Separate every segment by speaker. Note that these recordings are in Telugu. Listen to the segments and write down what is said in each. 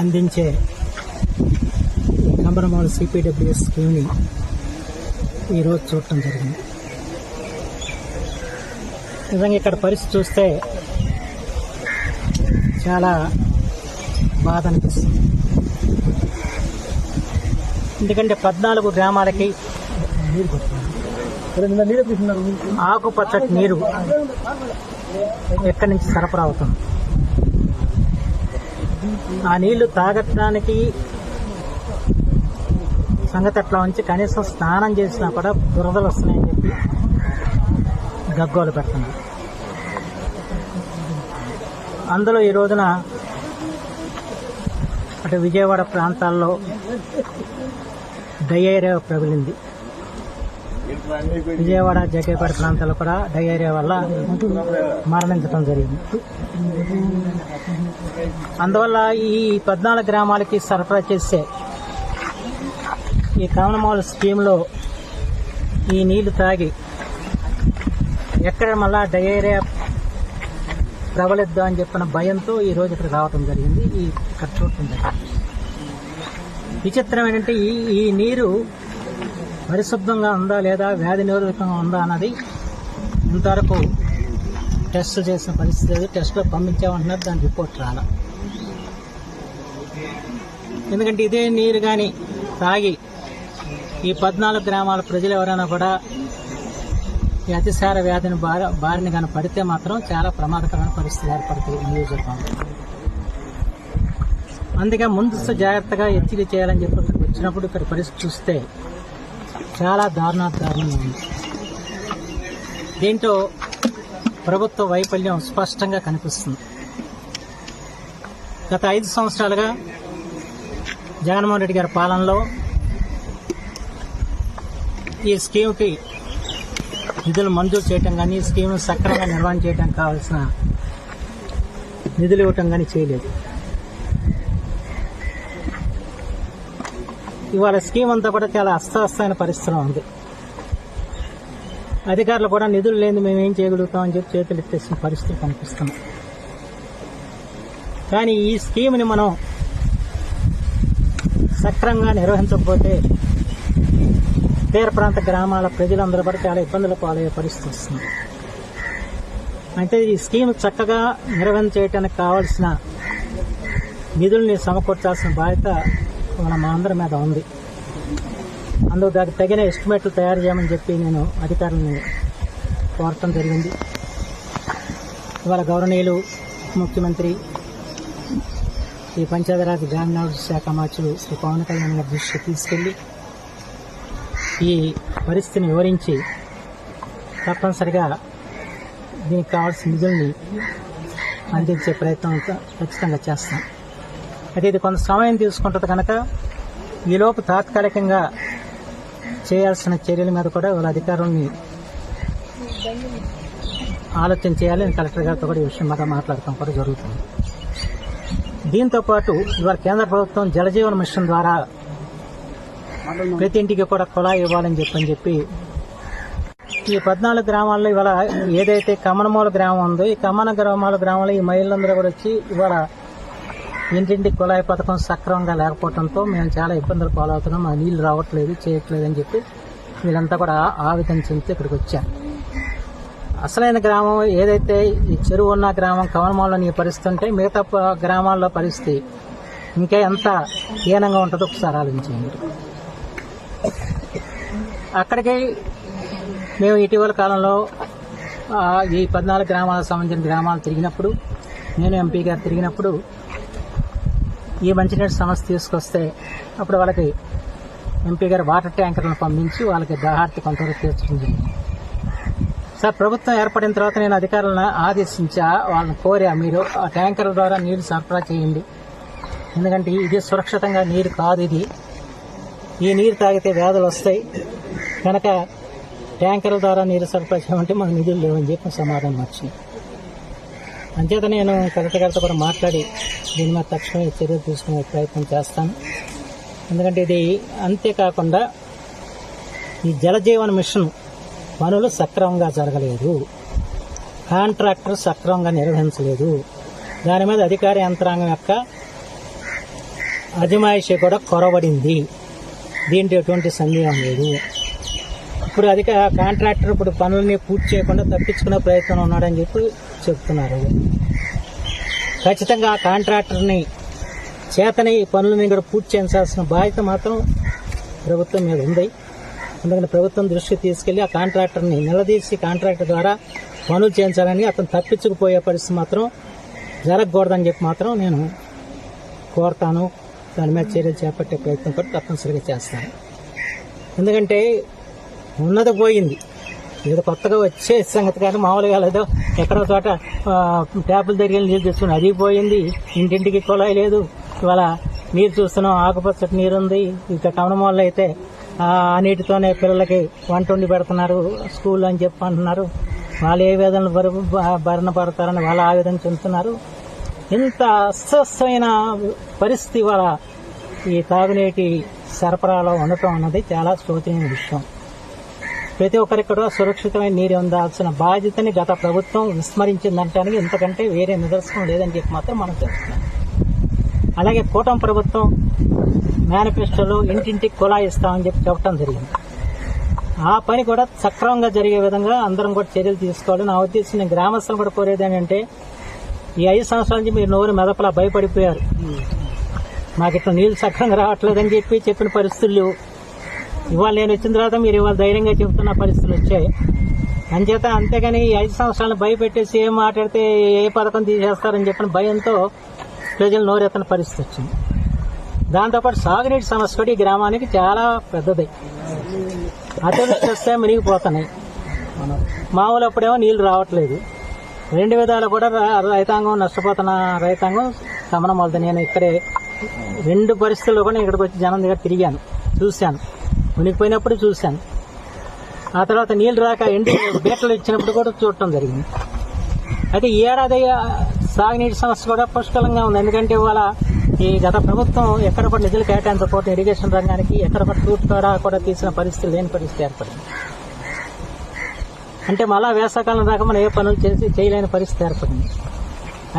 Speaker 1: అందించే కంబరమాల సిపిడబ్ల్యూఎస్ స్కీమ్ని ఈరోజు చూడటం జరిగింది. నిజంగా ఇక్కడ పరిస్థితి చూస్తే చాలా బాధ అనిపిస్తుంది. ఎందుకంటే పద్నాలుగు గ్రామాలకి. ఆకుపచ్చటి నీరు ఎక్కడి నుంచి సరఫరా అవుతుంది? ఆ నీళ్ళు తాగటానికి సంగతి అట్లా ఉంచి కనీసం స్నానం చేసినా కూడా బురదలు వస్తున్నాయని చెప్పి గగ్గోలు పెడుతున్నారు అందులో ఈ రోజున అటు విజయవాడ ప్రాంతాల్లో డయేరియా ప్రబలింది విజయవాడ జగ్గేపేట ప్రాంతాల్లో కూడా డయేరియా వల్ల మరణించడం జరిగింది. అందువల్ల ఈ పద్నాలుగు గ్రామాలకి సరఫరా చేసే ఈ కామన్మాల్ స్కీమ్లో ఈ నీళ్ళు తాగి ఎక్కడ మళ్ళా డయేరియా ప్రబలిద్దాం అని చెప్పిన భయంతో ఈ రోజు ఇక్కడ రావటం జరిగింది. ఈ ఇక్కడ చూడటం జరిగింది. విచిత్రం ఏంటంటే ఈ ఈ నీరు పరిశుభ్రంగా ఉందా లేదా వ్యాధి నిరోధకంగా ఉందా అన్నది ఇంతవరకు టెస్ట్ చేసిన పరిస్థితి లేదు టెస్ట్లో పంపించామంటున్నారు దాని రిపోర్ట్ రాల. ఎందుకంటే ఇదే నీరు కానీ తాగి ఈ పద్నాలుగు గ్రామాల ప్రజలు ఎవరైనా కూడా ఈ అతిసార వ్యాధిని బార బారిన కానీ పడితే మాత్రం చాలా ప్రమాదకరమైన పరిస్థితి ఏర్పడుతుంది ఈ అందుకే ముందస్తు జాగ్రత్తగా హెచ్చరిక చేయాలని చెప్పి వచ్చినప్పుడు ఇక్కడ పరిస్థితి చూస్తే చాలా దారుణా దారుణంగా ఉంది. దీంతో ప్రభుత్వ వైఫల్యం స్పష్టంగా కనిపిస్తుంది. గత ఐదు సంవత్సరాలుగా జగన్మోహన్ రెడ్డి గారి పాలనలో ఈ స్కీమ్కి నిధులు మంజూరు చేయటం కానీ ఈ స్కీమ్ను సక్రమంగా నిర్వహణ చేయడం కావాల్సిన నిధులు ఇవ్వటం కానీ చేయలేదు. ఇవాళ స్కీమ్ అంతా కూడా చాలా అస్తవ్యస్తమైన పరిస్థితిలో ఉంది. అధికారులు కూడా నిధులు లేని మేము ఏం చేయగలుగుతామని చెప్పి చేతులు ఎత్తేసిన పరిస్థితి కనిపిస్తున్నాం కానీ ఈ స్కీమ్ని మనం సక్రమంగా నిర్వహించకపోతే తీర ప్రాంత గ్రామాల ప్రజలందరూ కూడా చాలా ఇబ్బందులు పాలయ్యే పరిస్థితి వస్తుంది. అంటే ఈ స్కీమ్ చక్కగా నిర్వహించేయటానికి కావాల్సిన నిధుల్ని సమకూర్చాల్సిన బాధ్యత మన మా అందరి మీద ఉంది. అందుకు దానికి తగిన ఎస్టిమేట్లు తయారు చేయమని చెప్పి నేను అధికారులను కోరటం జరిగింది. ఇవాళ గౌరవనీయులు ముఖ్యమంత్రి ఈ పంచాయతీరాజ్ గ్రామీణాభివృద్ధి శాఖ మార్చులు శ్రీ పవన్ కళ్యాణ్ గారి దృష్టికి తీసుకెళ్ళి ఈ పరిస్థితిని వివరించి తప్పనిసరిగా దీనికి కావాల్సిన నిధుల్ని అందించే ప్రయత్నం ఖచ్చితంగా చేస్తాం. అయితే ఇది కొంత సమయం తీసుకుంటుంది కనుక ఈలోపు తాత్కాలికంగా చేయాల్సిన చర్యల మీద కూడా వాళ్ళ అధికారుల్ని ఆలోచన చేయాలి కలెక్టర్ గారితో కూడా ఈ విషయం మీద మాట్లాడటం కూడా జరుగుతుంది. దీంతో పాటు ఇవాళ కేంద్ర ప్రభుత్వం జలజీవన మిషన్ ద్వారా ప్రతి ఇంటికి కూడా కుళాయి ఇవ్వాలని చెప్పని చెప్పి ఈ పద్నాలుగు గ్రామాల్లో ఇవాళ ఏదైతే కమనమూల గ్రామం ఉందో ఈ కమన గ్రామాల గ్రామంలో ఈ మహిళలందరూ కూడా వచ్చి ఇవాళ ఇంటింటి కుళాయి పథకం సక్రమంగా లేకపోవడంతో మేము చాలా ఇబ్బందులు పాలవుతున్నాం. మా నీళ్ళు రావట్లేదు చేయట్లేదు అని చెప్పి వీళ్ళంతా కూడా ఆవేదన చెందితే ఇక్కడికి వచ్చారు. అసలైన గ్రామం ఏదైతే ఈ చెరువు ఉన్న గ్రామం కవనమాల్లో నీ పరిస్థితి ఉంటే మిగతా గ్రామాల్లో పరిస్థితి ఇంకా ఎంత హీనంగా ఉంటుందో ఒకసారి ఆలోచించండి. అక్కడికి మేము ఇటీవల కాలంలో ఈ పద్నాలుగు గ్రామాలకు సంబంధించిన గ్రామాలు తిరిగినప్పుడు నేను ఎంపీ గారు తిరిగినప్పుడు ఈ మంచినీటి సమస్య తీసుకొస్తే అప్పుడు వాళ్ళకి ఎంపీ గారు వాటర్ ట్యాంకర్లను పంపించి వాళ్ళకి దాహార్తి కొంతవరకు తీర్చడం జరిగింది. సార్ ప్రభుత్వం ఏర్పడిన తర్వాత నేను అధికారులను ఆదేశించా వాళ్ళని కోరా మీరు ఆ ట్యాంకర్ల ద్వారా నీరు సరఫరా చేయండి. ఎందుకంటే ఇది సురక్షితంగా నీరు కాదు ఇది. ఈ నీరు తాగితే వ్యాధులు వస్తాయి. కనుక ట్యాంకర్ల ద్వారా నీరు సరఫరా చేయమంటే మాకు నిధులు లేవని చెప్పి సమాధానం వచ్చింది. అంచేత నేను కలెక్టర్ గారితో కూడా మాట్లాడి దీని మీద తక్షణమే చర్యలు తీసుకునే ప్రయత్నం చేస్తాను. ఎందుకంటే ఇది అంతేకాకుండా ఈ జలజీవన మిషన్ పనులు సక్రమంగా జరగలేదు. కాంట్రాక్టర్ సక్రమంగా నిర్వహించలేదు. దాని మీద అధికార యంత్రాంగం యొక్క అజమాయిషి కూడా కొరబడింది దీంట్లో ఎటువంటి సందేహం లేదు. ఇప్పుడు అధిక కాంట్రాక్టర్ ఇప్పుడు పనులని పూర్తి చేయకుండా తప్పించుకునే ప్రయత్నం ఉన్నాడని చెప్పి చెప్తున్నారు. ఖచ్చితంగా ఆ కాంట్రాక్టర్ని చేతని ఈ పనులని కూడా పూర్తి చేయించాల్సిన బాధ్యత మాత్రం ప్రభుత్వం మీద ఉంది. అందుకని ప్రభుత్వం దృష్టికి తీసుకెళ్ళి ఆ కాంట్రాక్టర్ని నిలదీసి కాంట్రాక్టర్ ద్వారా పనులు చేయించాలని అతను తప్పించుకుపోయే పరిస్థితి మాత్రం జరగకూడదని చెప్పి మాత్రం నేను కోరుతాను. దాని మీద చర్యలు చేపట్టే ప్రయత్నం కూడా తప్పనిసరిగా చేస్తాను. ఎందుకంటే ఉన్నది పోయింది. ఏదో కొత్తగా వచ్చే సంగతి కానీ మామూలుగా లేదో. ఎక్కడో చోట ట్యాపుల దగ్గర నీళ్ళు తెచ్చుకుని అది పోయింది. ఇంటింటికి కుళాయి లేదు. ఇవాళ నీరు చూస్తున్నాం. ఆకుపచ్చటి నీరు ఉంది. ఇక టౌన్ మాల్లో అయితే ఆ నీటితోనే పిల్లలకి వంట వండి పెడుతున్నారు. స్కూల్ అని చెప్పి అంటున్నారు. వాళ్ళు ఏ విధంగా బరు భరణ పడతారని వాళ్ళు ఆ విధంగా చెందుతున్నారు ఇంత అస్వస్థమైన పరిస్థితి వల్ల ఈ తాగునీటి సరఫరాలో ఉండటం అన్నది చాలా శోచనీయ విషయం. ప్రతి ఒక్కరికి కూడా సురక్షితమైన నీరు ఉండాల్సిన బాధ్యతని గత ప్రభుత్వం విస్మరించిందంటానికి ఇంతకంటే వేరే నిదర్శనం లేదని చెప్పి మాత్రం మనం తెలుస్తున్నాం అలాగే కూటమి ప్రభుత్వం మేనిఫెస్టోలో ఇంటింటికి కుళాయి ఇస్తామని చెప్పి చెప్పడం జరిగింది ఆ పని కూడా సక్రమంగా జరిగే విధంగా అందరం కూడా చర్యలు తీసుకోవాలి నా ఉద్దేశం నేను గ్రామస్తులు కూడా కోరేది ఏంటంటే ఈ ఐదు సంవత్సరాల నుంచి మీరు నోరు మెదపలా భయపడిపోయారు మాకు ఇట్లా నీళ్ళు సక్రంగా రావట్లేదని చెప్పి చెప్పిన పరిస్థితులు లేవు. ఇవాళ నేను వచ్చిన తర్వాత మీరు ఇవాళ ధైర్యంగా చెబుతున్న పరిస్థితులు వచ్చాయి. అంచేత అంతేగాని ఈ ఐదు సంవత్సరాలను భయపెట్టేసి ఏం మాట్లాడితే ఏ పథకం తీసేస్తారని చెప్పిన భయంతో ప్రజలు నోరెత్తన పరిస్థితి వచ్చింది. దాంతోపాటు సాగునీటి సమస్య కూడా ఈ గ్రామానికి చాలా పెద్దది. అతివృష్టి వస్తే మునిగిపోతున్నాయి. మామూలు అప్పుడేమో నీళ్ళు రావట్లేదు. రెండు విధాలు కూడా రైతాంగం నష్టపోతున్న రైతాంగం గమనం అవుతుంది నేను ఇక్కడే రెండు పరిస్థితుల్లో కూడా ఇక్కడికి వచ్చి జనం దగ్గర తిరిగాను చూశాను. మునిగిపోయినప్పుడు చూశాను. ఆ తర్వాత నీళ్ళు రాక ఎండి బీటలు ఇచ్చినప్పుడు కూడా చూడటం జరిగింది. అయితే ఈ ఏడాది సాగునీటి సమస్య కూడా పుష్కలంగా ఉంది. ఎందుకంటే ఇవాళ ఈ గత ప్రభుత్వం ఎక్కడ కూడా నిధులు కేటాయించకపోతే ఇరిగేషన్ రంగానికి ఎక్కడ కూడా తూర్పు కూడా కూడా తీసిన పరిస్థితి లేని పరిస్థితి ఏర్పడింది. అంటే మళ్ళా వేసవకాలం దాకా మనం ఏ పనులు చేసి చేయలేని పరిస్థితి ఏర్పడింది.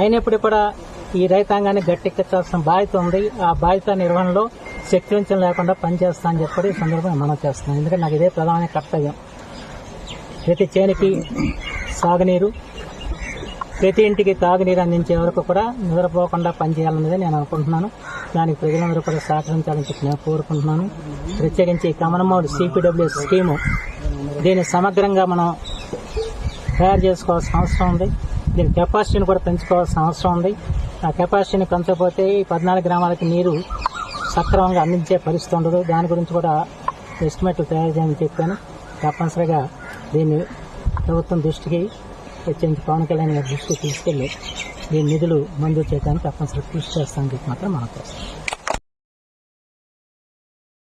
Speaker 1: అయినప్పుడు కూడా ఈ రైతాంగాన్ని గట్టెక్కించాల్సిన బాధ్యత ఉంది. ఆ బాధ్యత నిర్వహణలో శక్తివంచం లేకుండా పనిచేస్తా అని చెప్పి ఈ సందర్భంగా మనం చేస్తున్నాం. ఎందుకంటే నాకు ఇదే ప్రధాన కర్తవ్యం. ప్రతి చేనికి సాగునీరు ప్రతి ఇంటికి తాగునీరు అందించే వరకు కూడా నిద్రపోకుండా పనిచేయాలన్నదే నేను అనుకుంటున్నాను. దానికి ప్రజలందరూ కూడా సహకరించాలని చెప్పి నేను కోరుకుంటున్నాను. ప్రత్యేకించి కమనమౌడ్ సిపిడబ్ల్యూ స్కీము దీన్ని సమగ్రంగా మనం తయారు చేసుకోవాల్సిన అవసరం ఉంది. దీని కెపాసిటీని కూడా పెంచుకోవాల్సిన అవసరం ఉంది. ఆ కెపాసిటీని పెంచకపోతే ఈ పద్నాలుగు గ్రామాలకి నీరు సక్రమంగా అందించే పరిస్థితి ఉండదు. దాని గురించి కూడా ఎస్టిమేట్లు తయారు చేయమని చెప్పాను. తప్పనిసరిగా దీన్ని ప్రభుత్వం దృష్టికి ప్రత్యేకించి పవన్ కళ్యాణ్ గారి దృష్టికి తీసుకెళ్ళి దీని నిధులు మంజూరు చేయడానికి తప్పనిసరిగా కృషి చేస్తానని చెప్పి మాత్రం మనం చేస్తాం